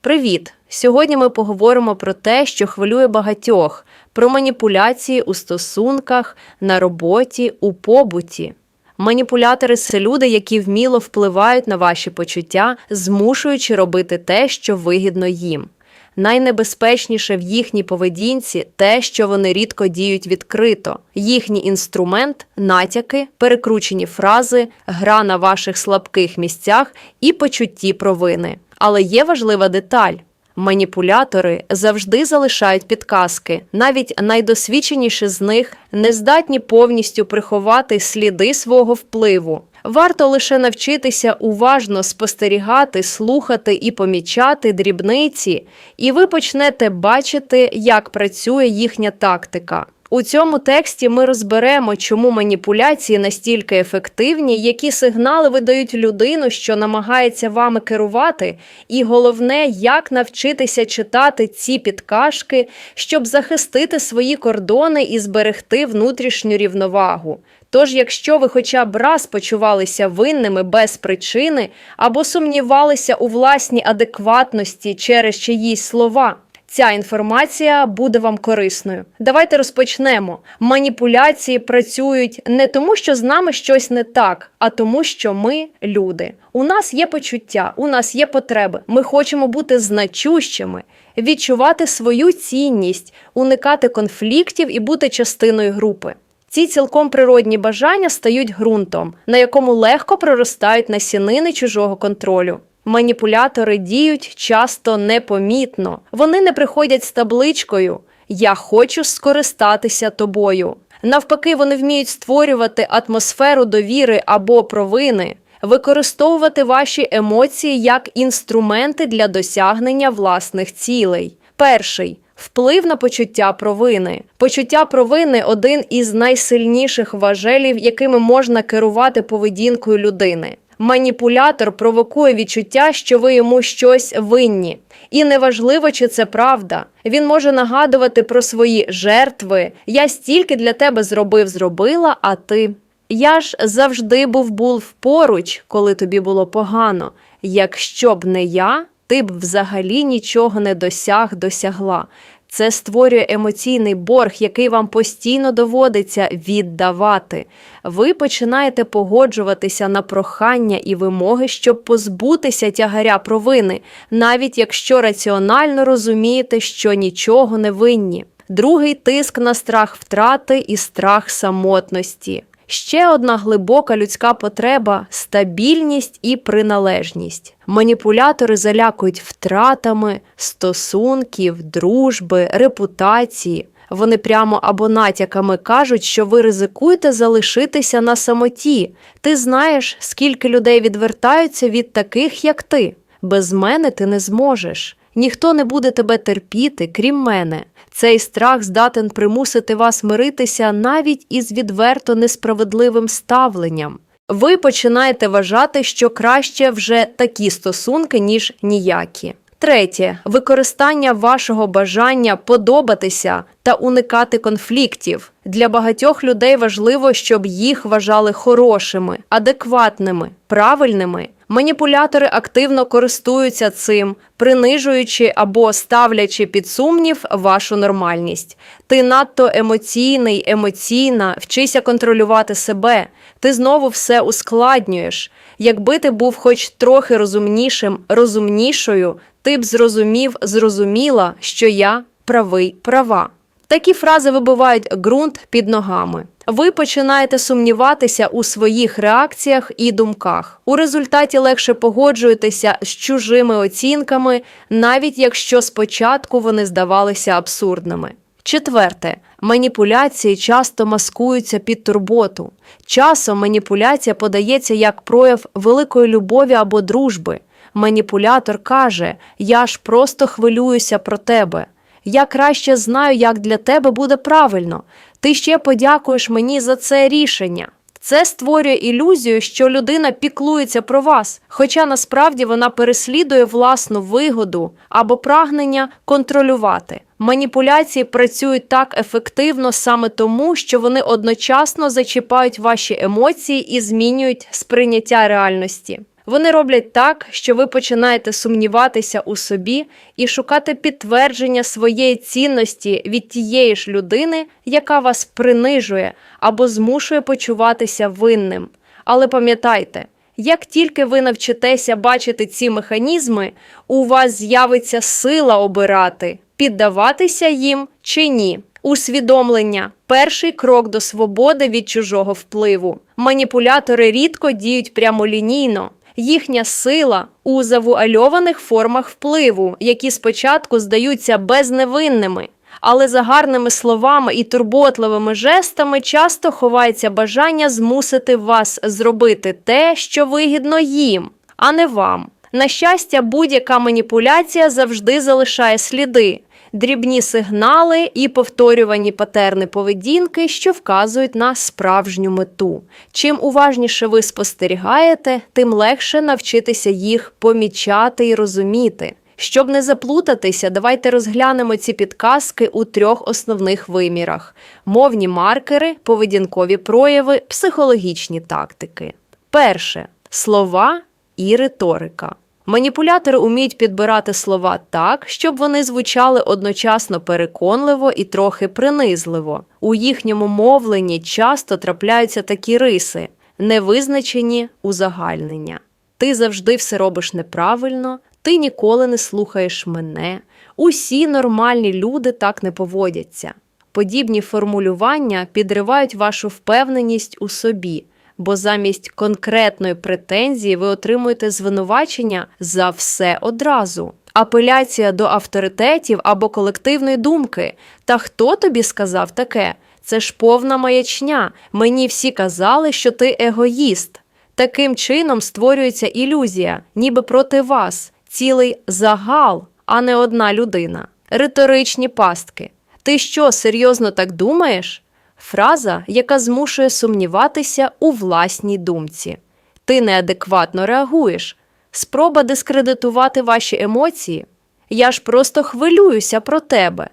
Привіт! Сьогодні ми поговоримо про те, що хвилює багатьох, про маніпуляції у стосунках, на роботі, у побуті. Маніпулятори це люди, які вміло впливають на ваші почуття, змушуючи робити те, що вигідно їм. Найнебезпечніше в їхній поведінці те, що вони рідко діють відкрито. Їхній інструмент натяки, перекручені фрази, гра на ваших слабких місцях і почутті провини. Але є важлива деталь. Маніпулятори завжди залишають підказки. Навіть найдосвідченіші з них не здатні повністю приховати сліди свого впливу. Варто лише навчитися уважно спостерігати, слухати і помічати дрібниці, і ви почнете бачити, як працює їхня тактика. У цьому тексті ми розберемо, чому маніпуляції настільки ефективні, які сигнали видають людину, що намагається вами керувати, і головне, як навчитися читати ці підкажки, щоб захистити свої кордони і зберегти внутрішню рівновагу. Тож, якщо ви хоча б раз почувалися винними без причини або сумнівалися у власній адекватності через чиїсь слова. Ця інформація буде вам корисною. Давайте розпочнемо. Маніпуляції працюють не тому, що з нами щось не так, а тому, що ми люди. У нас є почуття, у нас є потреби. Ми хочемо бути значущими, відчувати свою цінність, уникати конфліктів і бути частиною групи. Ці цілком природні бажання стають ґрунтом, на якому легко проростають насінини чужого контролю. Маніпулятори діють часто непомітно. Вони не приходять з табличкою Я хочу скористатися тобою. Навпаки, вони вміють створювати атмосферу довіри або провини, використовувати ваші емоції як інструменти для досягнення власних цілей. Перший вплив на почуття провини. Почуття провини один із найсильніших важелів, якими можна керувати поведінкою людини. Маніпулятор провокує відчуття, що ви йому щось винні. І неважливо, чи це правда. Він може нагадувати про свої жертви. Я стільки для тебе зробив, зробила, а ти. Я ж завжди був був поруч, коли тобі було погано. Якщо б не я, ти б взагалі нічого не досяг, досягла. Це створює емоційний борг, який вам постійно доводиться віддавати. Ви починаєте погоджуватися на прохання і вимоги, щоб позбутися тягаря провини, навіть якщо раціонально розумієте, що нічого не винні. Другий тиск на страх втрати і страх самотності. Ще одна глибока людська потреба стабільність і приналежність. Маніпулятори залякують втратами стосунків, дружби, репутації. Вони прямо або натяками кажуть, що ви ризикуєте залишитися на самоті. Ти знаєш, скільки людей відвертаються від таких, як ти. Без мене ти не зможеш. Ніхто не буде тебе терпіти, крім мене. Цей страх здатен примусити вас миритися навіть із відверто несправедливим ставленням. Ви починаєте вважати, що краще вже такі стосунки, ніж ніякі. Третє використання вашого бажання подобатися та уникати конфліктів. Для багатьох людей важливо, щоб їх вважали хорошими, адекватними, правильними. Маніпулятори активно користуються цим, принижуючи або ставлячи під сумнів вашу нормальність. Ти надто емоційний, емоційна, вчися контролювати себе. Ти знову все ускладнюєш. Якби ти був хоч трохи розумнішим, розумнішою, ти б зрозумів, зрозуміла, що я правий права. Такі фрази вибивають ґрунт під ногами. Ви починаєте сумніватися у своїх реакціях і думках. У результаті легше погоджуєтеся з чужими оцінками, навіть якщо спочатку вони здавалися абсурдними. Четверте, маніпуляції часто маскуються під турботу. Часом маніпуляція подається як прояв великої любові або дружби. Маніпулятор каже: Я ж просто хвилююся про тебе. Я краще знаю, як для тебе буде правильно. Ти ще подякуєш мені за це рішення. Це створює ілюзію, що людина піклується про вас, хоча насправді вона переслідує власну вигоду або прагнення контролювати. Маніпуляції працюють так ефективно саме тому, що вони одночасно зачіпають ваші емоції і змінюють сприйняття реальності. Вони роблять так, що ви починаєте сумніватися у собі і шукати підтвердження своєї цінності від тієї ж людини, яка вас принижує або змушує почуватися винним. Але пам'ятайте, як тільки ви навчитеся бачити ці механізми, у вас з'явиться сила обирати, піддаватися їм чи ні. Усвідомлення перший крок до свободи від чужого впливу. Маніпулятори рідко діють прямолінійно. Їхня сила у завуальованих формах впливу, які спочатку здаються безневинними, але за гарними словами і турботливими жестами часто ховається бажання змусити вас зробити те, що вигідно їм, а не вам. На щастя, будь-яка маніпуляція завжди залишає сліди, дрібні сигнали і повторювані патерни поведінки, що вказують на справжню мету. Чим уважніше ви спостерігаєте, тим легше навчитися їх помічати і розуміти. Щоб не заплутатися, давайте розглянемо ці підказки у трьох основних вимірах: мовні маркери, поведінкові прояви, психологічні тактики. Перше слова і риторика. Маніпулятори уміють підбирати слова так, щоб вони звучали одночасно переконливо і трохи принизливо. У їхньому мовленні часто трапляються такі риси, невизначені узагальнення. Ти завжди все робиш неправильно, ти ніколи не слухаєш мене. Усі нормальні люди так не поводяться. Подібні формулювання підривають вашу впевненість у собі, бо замість конкретної претензії ви отримуєте звинувачення за все одразу. Апеляція до авторитетів або колективної думки. Та хто тобі сказав таке? Це ж повна маячня. Мені всі казали, що ти егоїст. Таким чином створюється ілюзія, ніби проти вас, цілий загал, а не одна людина. Риторичні пастки. Ти що, серйозно так думаєш? Фраза, яка змушує сумніватися у власній думці. Ти неадекватно реагуєш. Спроба дискредитувати ваші емоції. Я ж просто хвилююся про тебе.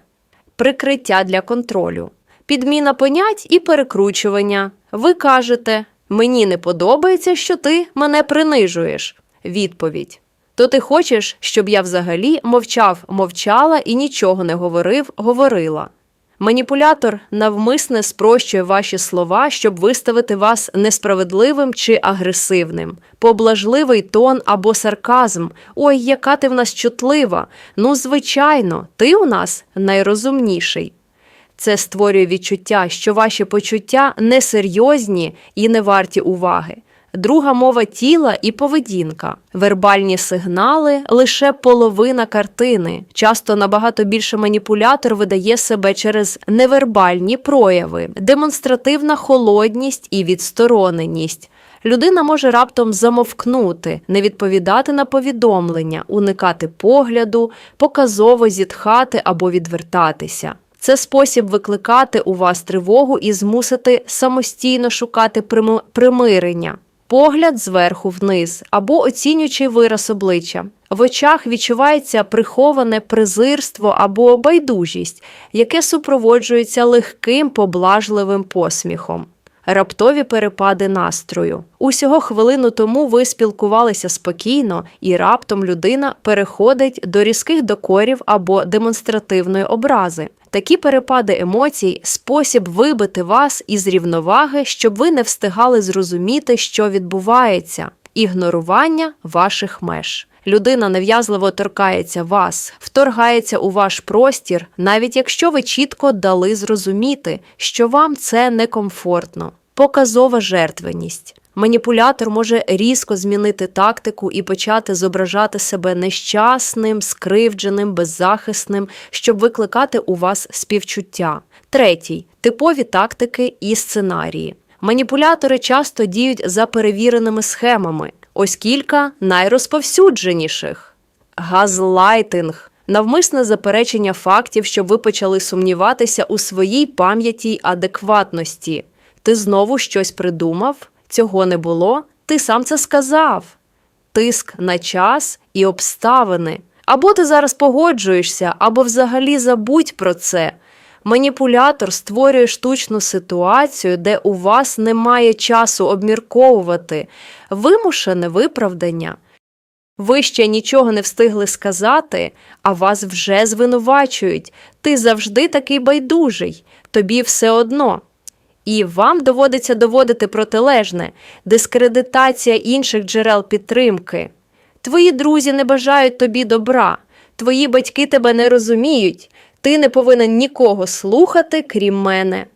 Прикриття для контролю. Підміна понять і перекручування. Ви кажете, мені не подобається, що ти мене принижуєш. Відповідь. То ти хочеш, щоб я взагалі мовчав, мовчала і нічого не говорив, говорила. Маніпулятор навмисне спрощує ваші слова, щоб виставити вас несправедливим чи агресивним, поблажливий тон або сарказм. Ой, яка ти в нас чутлива. Ну, звичайно, ти у нас найрозумніший. Це створює відчуття, що ваші почуття несерйозні і не варті уваги. Друга мова тіла і поведінка. Вербальні сигнали лише половина картини. Часто набагато більше маніпулятор видає себе через невербальні прояви, демонстративна холодність і відстороненість. Людина може раптом замовкнути, не відповідати на повідомлення, уникати погляду, показово зітхати або відвертатися. Це спосіб викликати у вас тривогу і змусити самостійно шукати прими- примирення. Погляд зверху вниз або оцінюючий вираз обличчя. В очах відчувається приховане презирство або байдужість, яке супроводжується легким поблажливим посміхом. Раптові перепади настрою. Усього хвилину тому ви спілкувалися спокійно, і раптом людина переходить до різких докорів або демонстративної образи. Такі перепади емоцій спосіб вибити вас із рівноваги, щоб ви не встигали зрозуміти, що відбувається, ігнорування ваших меж. Людина нав'язливо торкається вас, вторгається у ваш простір, навіть якщо ви чітко дали зрозуміти, що вам це некомфортно. Показова жертвеність. Маніпулятор може різко змінити тактику і почати зображати себе нещасним, скривдженим, беззахисним, щоб викликати у вас співчуття. Третій типові тактики і сценарії. Маніпулятори часто діють за перевіреними схемами. Ось кілька найрозповсюдженіших: газлайтинг. Навмисне заперечення фактів, щоб ви почали сумніватися у своїй пам'яті й адекватності. Ти знову щось придумав? Цього не було? Ти сам це сказав. Тиск на час і обставини. Або ти зараз погоджуєшся, або взагалі забудь про це. Маніпулятор створює штучну ситуацію, де у вас немає часу обмірковувати вимушене виправдання. Ви ще нічого не встигли сказати, а вас вже звинувачують. Ти завжди такий байдужий, тобі все одно. І вам доводиться доводити протилежне дискредитація інших джерел підтримки. Твої друзі не бажають тобі добра, твої батьки тебе не розуміють, ти не повинен нікого слухати, крім мене.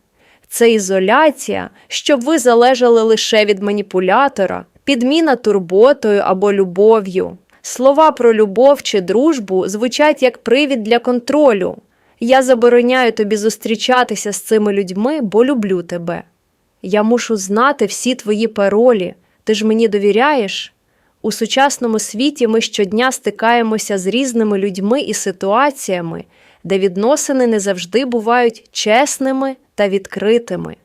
Це ізоляція, щоб ви залежали лише від маніпулятора, підміна турботою або любов'ю. Слова про любов чи дружбу звучать як привід для контролю. Я забороняю тобі зустрічатися з цими людьми, бо люблю тебе. Я мушу знати всі твої паролі. Ти ж мені довіряєш? У сучасному світі ми щодня стикаємося з різними людьми і ситуаціями, де відносини не завжди бувають чесними та відкритими.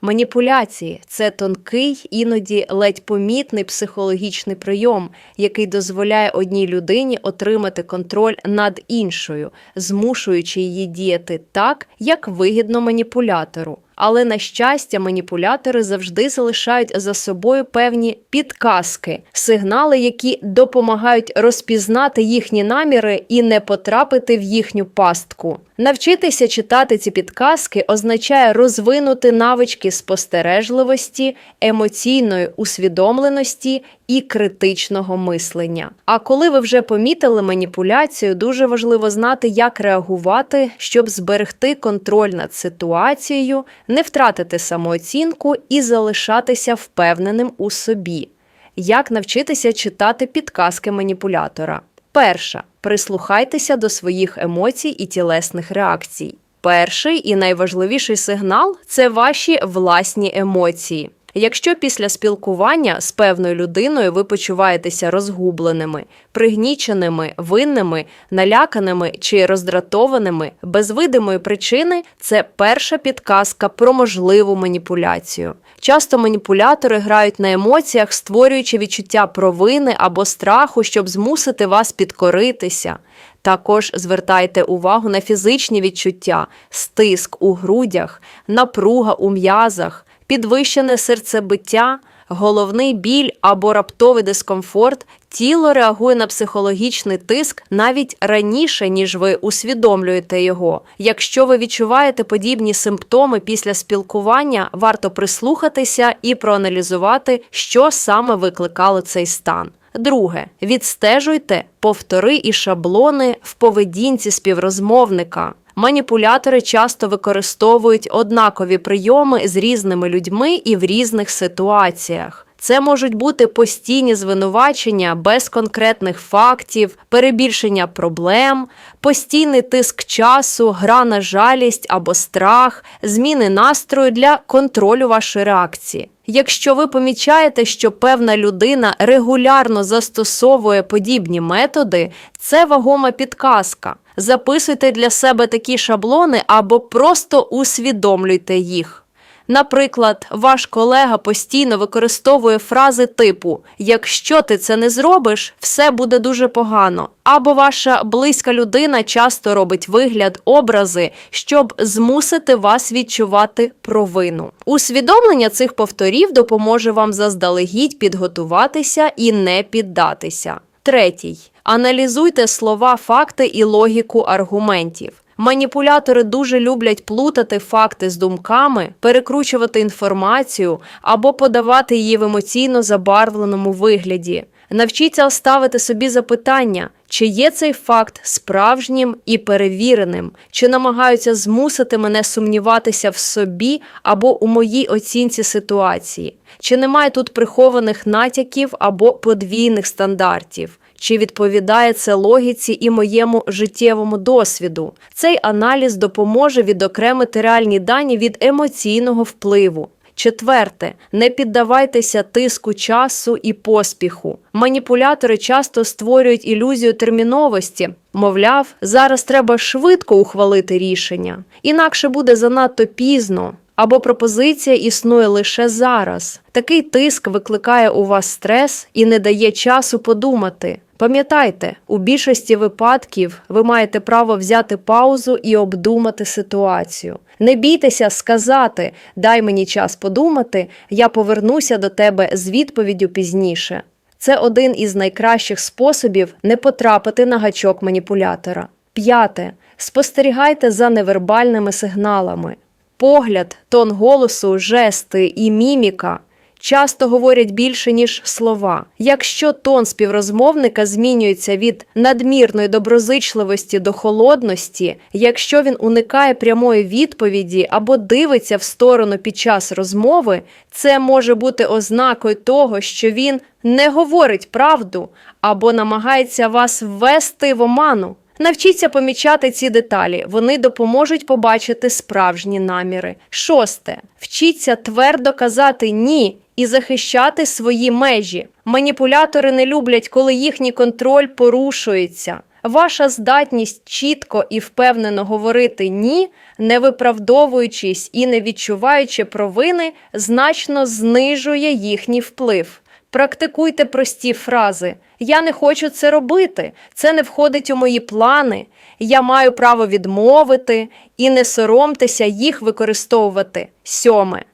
Маніпуляції це тонкий, іноді ледь помітний психологічний прийом, який дозволяє одній людині отримати контроль над іншою, змушуючи її діяти так, як вигідно маніпулятору. Але на щастя, маніпулятори завжди залишають за собою певні підказки, сигнали, які допомагають розпізнати їхні наміри і не потрапити в їхню пастку. Навчитися читати ці підказки означає розвинути навички спостережливості, емоційної усвідомленості і критичного мислення. А коли ви вже помітили маніпуляцію, дуже важливо знати, як реагувати, щоб зберегти контроль над ситуацією, не втратити самооцінку і залишатися впевненим у собі. Як навчитися читати підказки маніпулятора? Перша. Прислухайтеся до своїх емоцій і тілесних реакцій. Перший і найважливіший сигнал це ваші власні емоції. Якщо після спілкування з певною людиною ви почуваєтеся розгубленими, пригніченими, винними, наляканими чи роздратованими, без видимої причини, це перша підказка про можливу маніпуляцію. Часто маніпулятори грають на емоціях, створюючи відчуття провини або страху, щоб змусити вас підкоритися. Також звертайте увагу на фізичні відчуття, стиск у грудях, напруга у м'язах, підвищене серцебиття, головний біль або раптовий дискомфорт. Тіло реагує на психологічний тиск навіть раніше, ніж ви усвідомлюєте його. Якщо ви відчуваєте подібні симптоми після спілкування, варто прислухатися і проаналізувати, що саме викликало цей стан. Друге, відстежуйте повтори і шаблони в поведінці співрозмовника. Маніпулятори часто використовують однакові прийоми з різними людьми і в різних ситуаціях. Це можуть бути постійні звинувачення без конкретних фактів, перебільшення проблем, постійний тиск часу, гра на жалість або страх, зміни настрою для контролю вашої реакції. Якщо ви помічаєте, що певна людина регулярно застосовує подібні методи, це вагома підказка. Записуйте для себе такі шаблони або просто усвідомлюйте їх. Наприклад, ваш колега постійно використовує фрази типу Якщо ти це не зробиш, все буде дуже погано. Або ваша близька людина часто робить вигляд, образи, щоб змусити вас відчувати провину. Усвідомлення цих повторів допоможе вам заздалегідь підготуватися і не піддатися. Третій. Аналізуйте слова, факти і логіку аргументів. Маніпулятори дуже люблять плутати факти з думками, перекручувати інформацію або подавати її в емоційно забарвленому вигляді. Навчіться ставити собі запитання, чи є цей факт справжнім і перевіреним, чи намагаються змусити мене сумніватися в собі або у моїй оцінці ситуації, чи немає тут прихованих натяків або подвійних стандартів. Чи відповідає це логіці і моєму життєвому досвіду? Цей аналіз допоможе відокремити реальні дані від емоційного впливу. Четверте, не піддавайтеся тиску часу і поспіху. Маніпулятори часто створюють ілюзію терміновості. Мовляв, зараз треба швидко ухвалити рішення, інакше буде занадто пізно. Або пропозиція існує лише зараз. Такий тиск викликає у вас стрес і не дає часу подумати. Пам'ятайте, у більшості випадків ви маєте право взяти паузу і обдумати ситуацію. Не бійтеся сказати дай мені час подумати, я повернуся до тебе з відповіддю пізніше. Це один із найкращих способів не потрапити на гачок маніпулятора. П'яте. Спостерігайте за невербальними сигналами. Погляд, тон голосу, жести і міміка часто говорять більше, ніж слова. Якщо тон співрозмовника змінюється від надмірної доброзичливості до холодності, якщо він уникає прямої відповіді або дивиться в сторону під час розмови, це може бути ознакою того, що він не говорить правду або намагається вас ввести в оману. Навчіться помічати ці деталі, вони допоможуть побачити справжні наміри. Шосте. Вчіться твердо казати ні і захищати свої межі. Маніпулятори не люблять, коли їхній контроль порушується. Ваша здатність чітко і впевнено говорити ні, не виправдовуючись і не відчуваючи провини, значно знижує їхній вплив. Практикуйте прості фрази. Я не хочу це робити, це не входить у мої плани. Я маю право відмовити і не соромтеся їх використовувати. Сьоме.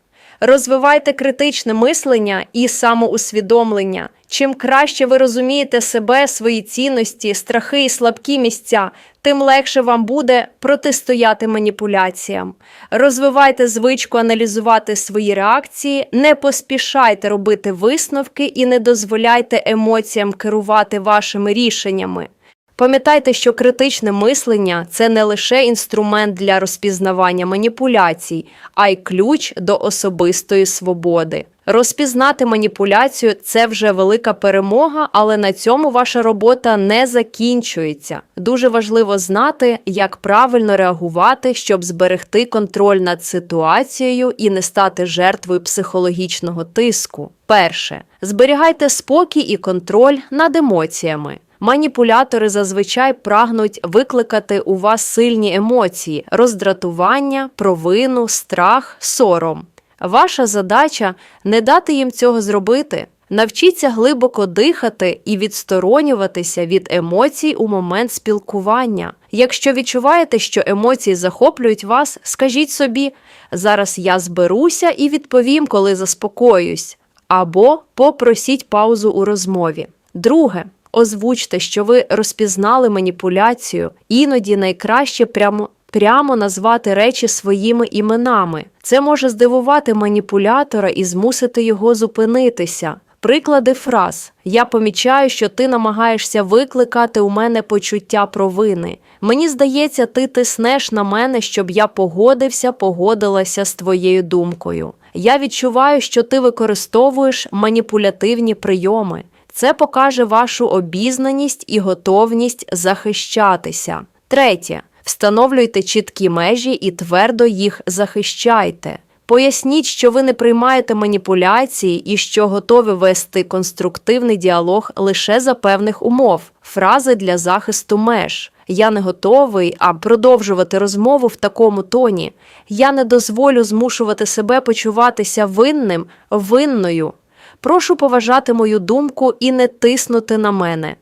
Розвивайте критичне мислення і самоусвідомлення. Чим краще ви розумієте себе, свої цінності, страхи і слабкі місця, тим легше вам буде протистояти маніпуляціям. Розвивайте звичку аналізувати свої реакції, не поспішайте робити висновки і не дозволяйте емоціям керувати вашими рішеннями. Пам'ятайте, що критичне мислення це не лише інструмент для розпізнавання маніпуляцій, а й ключ до особистої свободи. Розпізнати маніпуляцію це вже велика перемога, але на цьому ваша робота не закінчується. Дуже важливо знати, як правильно реагувати, щоб зберегти контроль над ситуацією і не стати жертвою психологічного тиску. Перше, зберігайте спокій і контроль над емоціями. Маніпулятори зазвичай прагнуть викликати у вас сильні емоції: роздратування, провину, страх, сором. Ваша задача не дати їм цього зробити. Навчіться глибоко дихати і відсторонюватися від емоцій у момент спілкування. Якщо відчуваєте, що емоції захоплюють вас, скажіть собі: зараз я зберуся і відповім, коли заспокоюсь, або попросіть паузу у розмові. Друге. Озвучте, що ви розпізнали маніпуляцію, іноді найкраще прямо прямо назвати речі своїми іменами. Це може здивувати маніпулятора і змусити його зупинитися. Приклади фраз: Я помічаю, що ти намагаєшся викликати у мене почуття провини. Мені здається, ти тиснеш на мене, щоб я погодився, погодилася з твоєю думкою. Я відчуваю, що ти використовуєш маніпулятивні прийоми. Це покаже вашу обізнаність і готовність захищатися. Третє. Встановлюйте чіткі межі і твердо їх захищайте. Поясніть, що ви не приймаєте маніпуляції і що готові вести конструктивний діалог лише за певних умов, фрази для захисту меж. Я не готовий, а продовжувати розмову в такому тоні. Я не дозволю змушувати себе почуватися винним, винною. Прошу поважати мою думку і не тиснути на мене.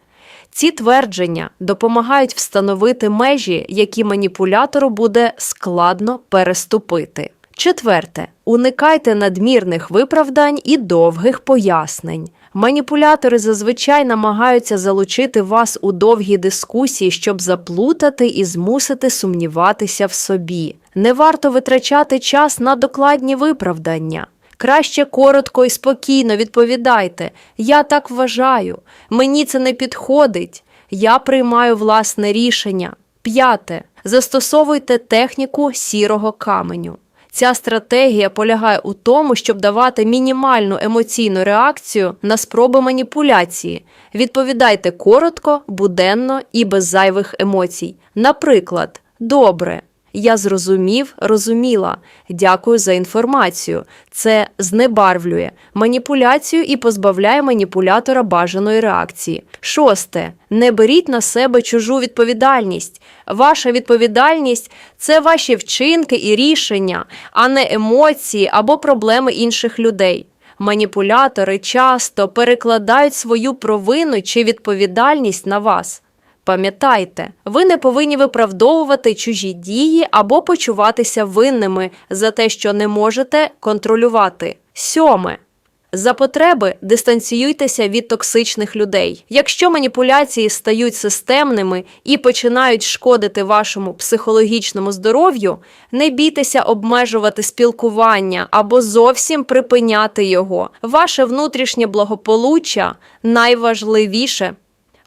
Ці твердження допомагають встановити межі, які маніпулятору буде складно переступити. Четверте, уникайте надмірних виправдань і довгих пояснень. Маніпулятори зазвичай намагаються залучити вас у довгі дискусії, щоб заплутати і змусити сумніватися в собі. Не варто витрачати час на докладні виправдання. Краще коротко і спокійно відповідайте. Я так вважаю, мені це не підходить. Я приймаю власне рішення. П'яте. Застосовуйте техніку сірого каменю. Ця стратегія полягає у тому, щоб давати мінімальну емоційну реакцію на спроби маніпуляції. Відповідайте коротко, буденно і без зайвих емоцій. Наприклад, добре. Я зрозумів, розуміла. Дякую за інформацію. Це знебарвлює маніпуляцію і позбавляє маніпулятора бажаної реакції. Шосте. Не беріть на себе чужу відповідальність. Ваша відповідальність це ваші вчинки і рішення, а не емоції або проблеми інших людей. Маніпулятори часто перекладають свою провину чи відповідальність на вас. Пам'ятайте, ви не повинні виправдовувати чужі дії або почуватися винними за те, що не можете контролювати. Сьоме. За потреби дистанціюйтеся від токсичних людей. Якщо маніпуляції стають системними і починають шкодити вашому психологічному здоров'ю, не бійтеся обмежувати спілкування або зовсім припиняти його. Ваше внутрішнє благополуччя найважливіше.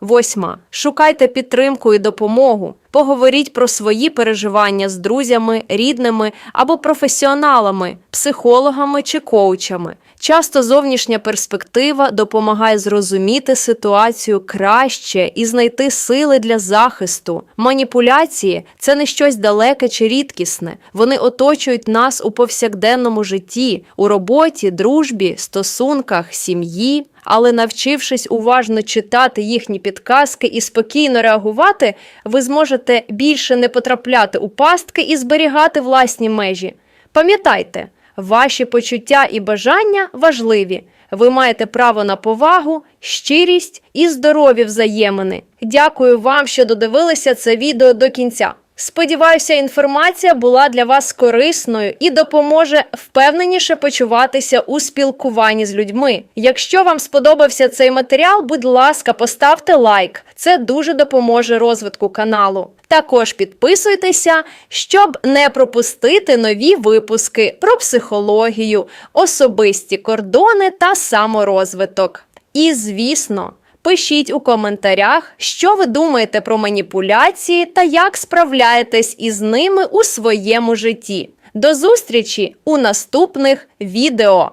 Восьма. Шукайте підтримку і допомогу. Поговоріть про свої переживання з друзями, рідними або професіоналами, психологами чи коучами. Часто зовнішня перспектива допомагає зрозуміти ситуацію краще і знайти сили для захисту. Маніпуляції це не щось далеке чи рідкісне. Вони оточують нас у повсякденному житті, у роботі, дружбі, стосунках, сім'ї. Але навчившись уважно читати їхні підказки і спокійно реагувати, ви зможете більше не потрапляти у пастки і зберігати власні межі. Пам'ятайте, ваші почуття і бажання важливі. Ви маєте право на повагу, щирість і здорові взаємини. Дякую вам, що додивилися це відео до кінця. Сподіваюся, інформація була для вас корисною і допоможе впевненіше почуватися у спілкуванні з людьми. Якщо вам сподобався цей матеріал, будь ласка, поставте лайк. Це дуже допоможе розвитку каналу. Також підписуйтеся, щоб не пропустити нові випуски про психологію, особисті кордони та саморозвиток. І, звісно, Пишіть у коментарях, що ви думаєте про маніпуляції та як справляєтесь із ними у своєму житті. До зустрічі у наступних відео!